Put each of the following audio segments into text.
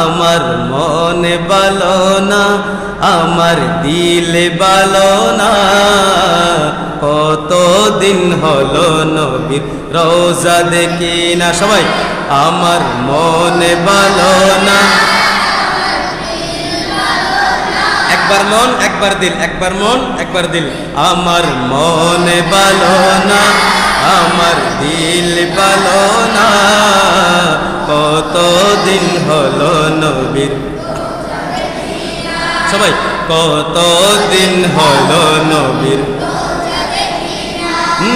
আমার মন বালো না, আমার দিলে বালো না। কত দিন হলো নবীর রোজা দেখি না সবাই। আমার মনে বালো না। একবার মন, একবার দিল, একবার মন, একবার দিল। আমার মনে বালো না, আমার দিল বালো না। কত দিন হলো নবীর? সবাই কত দিন হলো নবীর?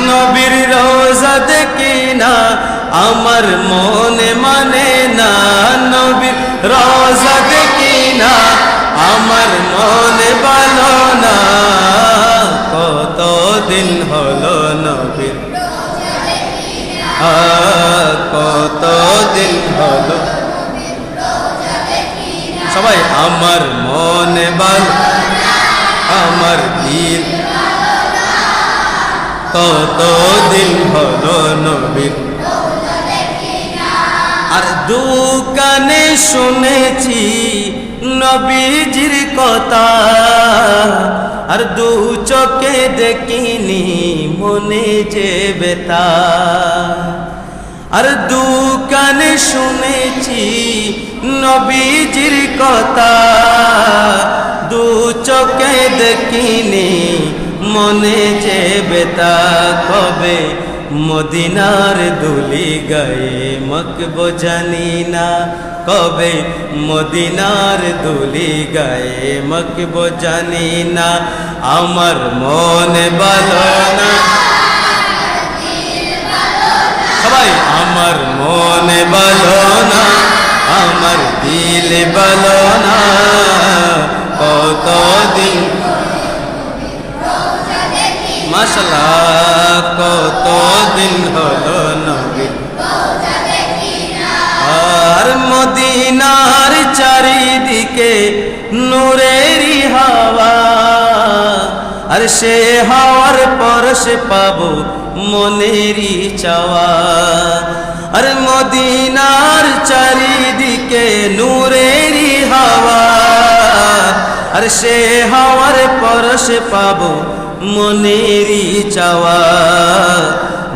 নবীর রোজা দেখি না, আমার মনে মানে না। নবীর রোজা দেখি না আমার মনে ভালো না কত দিন হলো নবীর? কত দিন হলো? সবাই, আমার মনে ভালো আমার দিন কত দিন হলো নবীর? আর দোকানে শুনেছি নবীজির কথা। আর দু চোখে দেখিনি মনে যে বেতা আর দোকানে শুনেছি নবীজির কথা। দু চোখে দেখিনি মনে যে বেতা কবে মদিনার দুলি গায়ে মকব জানি না কবে মদিনার দুলি গায়ে মকব জানি না আমার মনে ভালো না। সবাই, আমার মনে ভালো না। আমার দিল ভালো না। কত দিন কত দিন হলো নবী। আর মদিনার চারিদিকে নূরেরই হাওয়া। আর সে হাওয়ার পরশে পাবো মনেরই চাওয়া। আর মদিনার চারিদিকে নূরেরই হাওয়া। আর সে হাওয়ার পরশে পাবো মনেরই চাওয়া।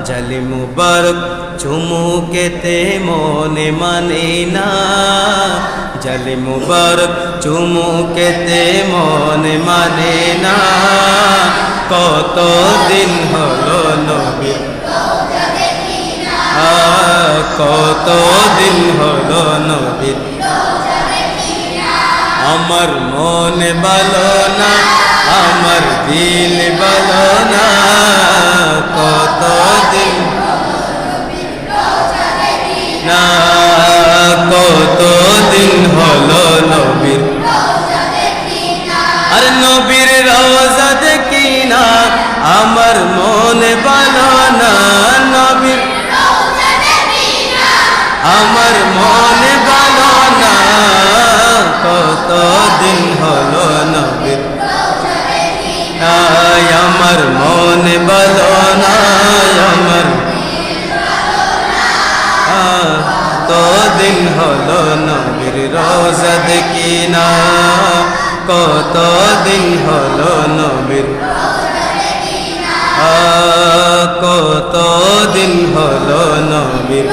জালি মুবারক চুমুকেতে মনে মানে না। জালি মুবারক চুমুকেতে মনে মানে না। কত দিন হলো নবী কত দিন হলো আমার মনে ভালো না, আমার দিল ভালো না কত দিন না কত দিন হলো নবীর? আর নবীর রোজা দেখি না, আমার মনে ভালো না, নবীর। আমার মনে নবীর কিনা কত দিন হলো নবীর? কত দিন হলো নবীর?